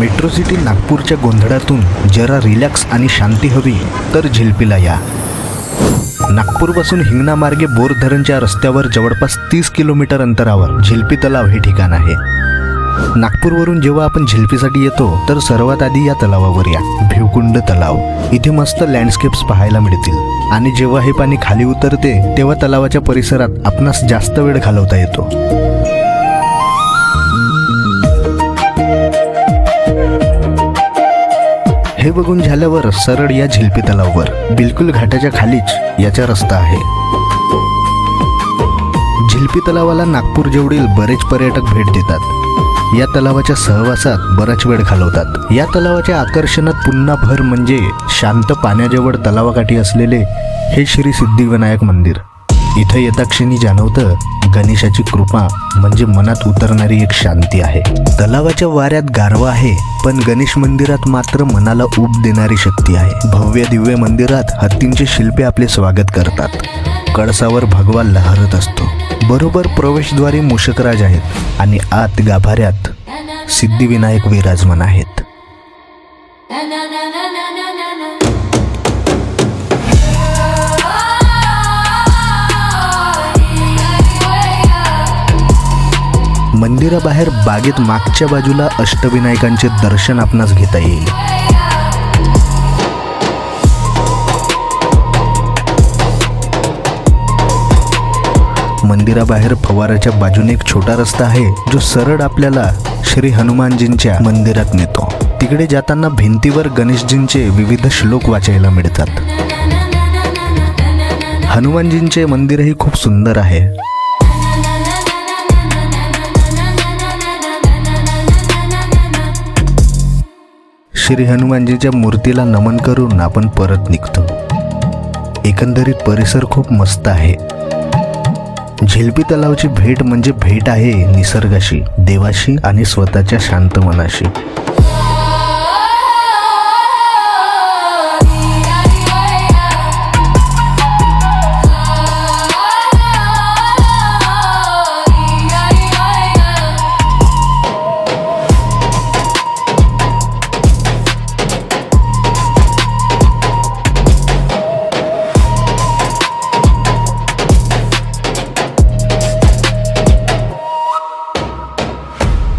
Metro city नागपूरच्या गोंधळातून जरा relax आणि शांती हवी तर झिलपीला या. नागपूरपासून हिंगणामार्गे बोर धरणच्या रस्त्यावर जवळपास तीस किलोमीटर अंतरावर झिलपी तलाव हे ठिकाण आहे. नागपूरवरून जेव्हा आपण झिलपीसाठी येतो तर सर्वात आधी या तलावावर या. भिवकुंड तलाव. इथे मस्त लँडस्केप्स पाहायला मिळतील. आणि जेव्हा हे पाणी खाली उतरते तेव्हा तलावाच्या परिसरात आपणास जास्त वेळ घालवता येतो. हे बघून झाल्यावर सरळ या झिलपी तलावावर बिलकुल घाटाच्या खालीच याचा रस्ता आहे. झिलपी तलावाला नागपूर जेवढील बरेच पर्यटक भेट देतात. या तलावाच्या सहवासात बराच वेळ घालवतात. या तलावाच्या आकर्षणात पुन्हा भर म्हणजे शांत पाण्याजवळ तलावाकाठी असलेले हे श्री सिद्धिविनायक मंदिर. इथं येता क्षणी जाणवतं गणेशाची कृपा म्हणजे मनात उतरणारी एक शांती आहे तलावाच्या वाऱ्यात गारवा आहे पण गणेश मंदिरात मात्र मनाला ऊब देणारी शक्ती आहे भव्य दिव्य मंदिरात हत्तींचे शिल्पे आपले स्वागत करतात कळसावर भगवा लहरत असतो बरोबर प्रवेशद्वारे मूषकराज आहेत आणि आत गाभाऱ्यात सिद्धिविनायक विराजमान आहेत मंदिराबाहेर बागेत मागच्या बाजूला अष्टविनायकांचे दर्शन आपणास घेता येईल. मंदिराबाहेर फवाराच्या बाजूने एक छोटा रस्ता आहे जो सरळ आपल्याला श्री हनुमानजींच्या मंदिरात नेतो. तिकडे जाताना भिंतीवर गणेशजींचे विविध श्लोक वाचायला मिळतात. हनुमानजींचे मंदिरही खूप सुंदर आहे. श्री हनुमानजीच्या मूर्तीला नमन करून आपण परत निघतो. एकंदरीत परिसर खूप मस्त आहे. झिलपी तलावची भेट म्हणजे भेट आहे निसर्गाशी देवाशी आणि स्वतःच्या शांत मनाशी.